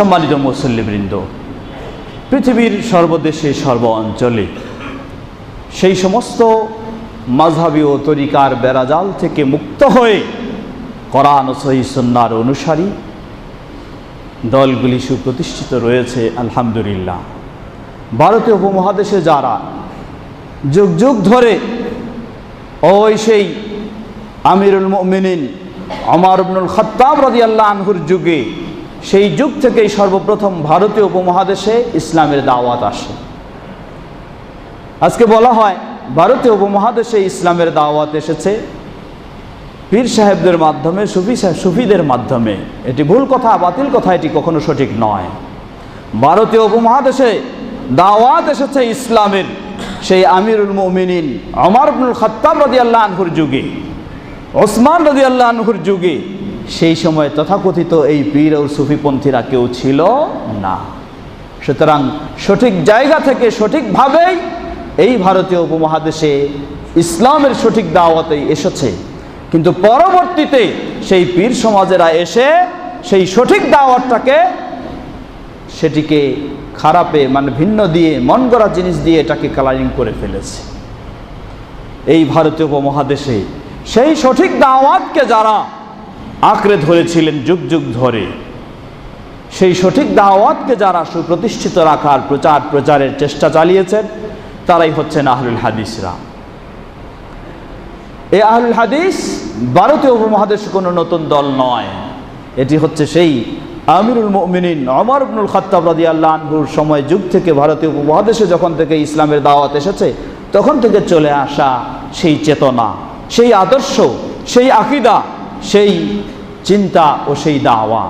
সম্মানিত মুসল্লিবৃন্দ, পৃথিবীর সর্বদেশে সর্ব অঞ্চলে সেই সমস্ত মাঝহাবি ও তরিকার বেড়াজাল থেকে মুক্ত হয়ে কোরআন ও সহি সন্ন্যার অনুসারী দলগুলি সুপ্রতিষ্ঠিত রয়েছে, আলহামদুলিল্লাহ। ভারতীয় উপমহাদেশে যারা যুগ যুগ ধরে ওই সেই আমিরুল মিনিন অমর খত্তাব রাদিয়াল্লাহু আনহুর যুগে সেই যুগ থেকেই সর্বপ্রথম ভারতীয় উপমহাদেশে ইসলামের দাওয়াত আসে। আজকে বলা হয়, ভারতীয় উপমহাদেশে ইসলামের দাওয়াত এসেছে পীর সাহেবদের মাধ্যমে, সুফি সুফিদের মাধ্যমে। এটি ভুল কথা, বাতিল কথা, এটি কখনো সঠিক নয়। ভারতীয় উপমহাদেশে দাওয়াত এসেছে ইসলামের সেই আমিরুল মমিনিন অমর খত্তাব রাদিয়াল্লাহু আনহুর যুগে, ওসমান রাদিয়াল্লাহু আনহুর যুগে। সেই সময় তথাকথিত এই পীর ও সুফিপন্থীরা কেউ ছিল না। সুতরাং সঠিক জায়গা থেকে সঠিকভাবেই এই ভারতীয় উপমহাদেশে ইসলামের সঠিক দাওয়াতেই এসেছে। কিন্তু পরবর্তীতে সেই পীর সমাজেরা এসে সেই সঠিক দাওয়াতটাকে সেটিকে খারাপে মানে ভিন্ন দিয়ে, মন গড়া জিনিস দিয়ে এটাকে কালারিং করে ফেলেছে। এই ভারতীয় উপমহাদেশে সেই সঠিক দাওয়াতকে যারা আঁকড়ে ধরেছিলেন যুগ যুগ ধরে। সেই সঠিক দাওয়াতকে যারা সুপ্রতিষ্ঠিত রাখার প্রচার প্রচারের চেষ্টা চালিয়েছেন, তারাই হচ্ছেন আহলুল হাদিসরা। এই আহলুল হাদিস ভারতীয় উপমহাদেশে কোনো নতুন দল নয়। এটি হচ্ছে সেই আমিরুল মুমিনিন অমর ইবনুল খাত্তাব রাদিয়াল্লাহু আনহুর সময় যুগ থেকে ভারতীয় উপমহাদেশে যখন থেকে ইসলামের দাওয়াত এসেছে, তখন থেকে চলে আসা সেই চেতনা, সেই আদর্শ, সেই আকিদা সেই চিন্তা ও সেই দাওয়া।